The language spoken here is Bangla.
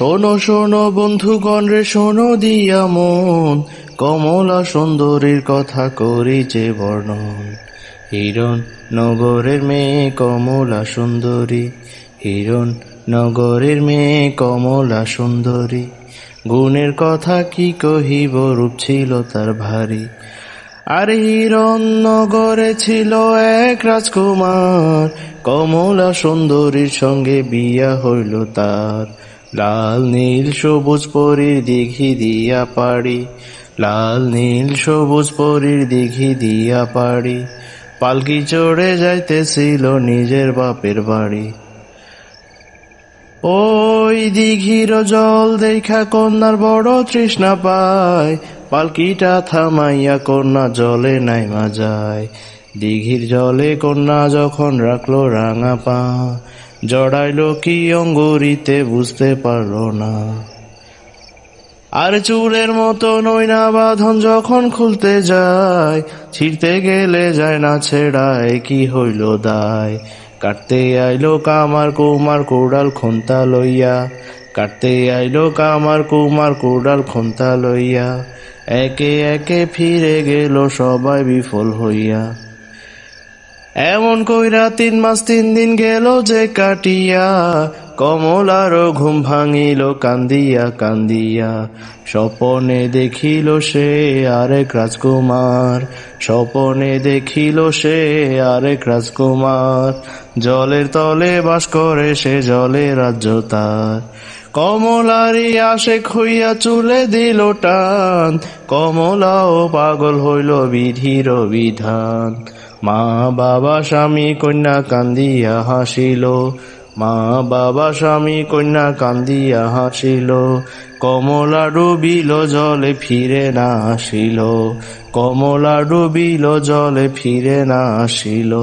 শোনো শোনো, বন্ধুগণ রে, শোনো, দিয়া মন। কমলা সুন্দরীর কথা করি যে বর্ণন। হিরণ নগরের মেয়ে কমলা সুন্দরী। হিরণ নগরের মেয়ে কমলা সুন্দরী। গুণের কথা কি কহিব, রূপ ছিল তার ভারী। আর হিরণ নগরে ছিল এক রাজকুমার। কমলা সুন্দরীর সঙ্গে বিয়া হইল তার। লাল, নীল, সবুজ পরীর দিঘি দিয়া পাড়ি। লাল, নীল, সবুজ পরীর দিঘি দিয়া পাড়ি। পালকি চড়ে যাইতেছিল নিজের বাপের বাড়ি। ওই দিঘির জল দেখা কন্যার বড় তৃষ্ণা পায়। পালকিটা থামাইয়া কন্যা জলে নাইমা যায়। দিঘির জলে কন্যা যখন রাখল রাঙা পা, জড়াইলো কি অঙ্গুরিতে বুঝতে পারল না। আর চুলের মতো নৈনা বাঁধন যখন খুলতে যায়, ছিঁড়তে গেলে যায় না ছেড়ায়, কি হইল দায়? কাটতে আইলো কামার কুমার কোড়াল খন্তা লইয়া, কাটতে আইলো কামার কুমার কোড়াল খন্তা লইয়া, একে একে ফিরে গেল সবাই বিফল হইয়া। এমন কইরা তিন মাস তিন দিন গেল যে কাটিয়া কমলারও ঘুম ভাঙিল, কান্দিয়া কান্দিয়া। স্বপনে দেখিল সে আরেক রাজকুমার, স্বপনে দেখিল সে আরেক রাজকুমার। জলের তলে বাস করে সে জলে রাজ্য তার। কমলারি আসে হইয়া চুলে দিল টান, কমলাও পাগল হইল বিধির বিধান। মা বাবা স্বামী কন্যা কান্দিয়া হাসিল। মা বাবা স্বামী কন্যা কান্দিয়া হাসিল। কমলা ডুবিল, জলে ফিরে না আসিল। কমলা ডুবিল, জলে ফিরে না আসিল।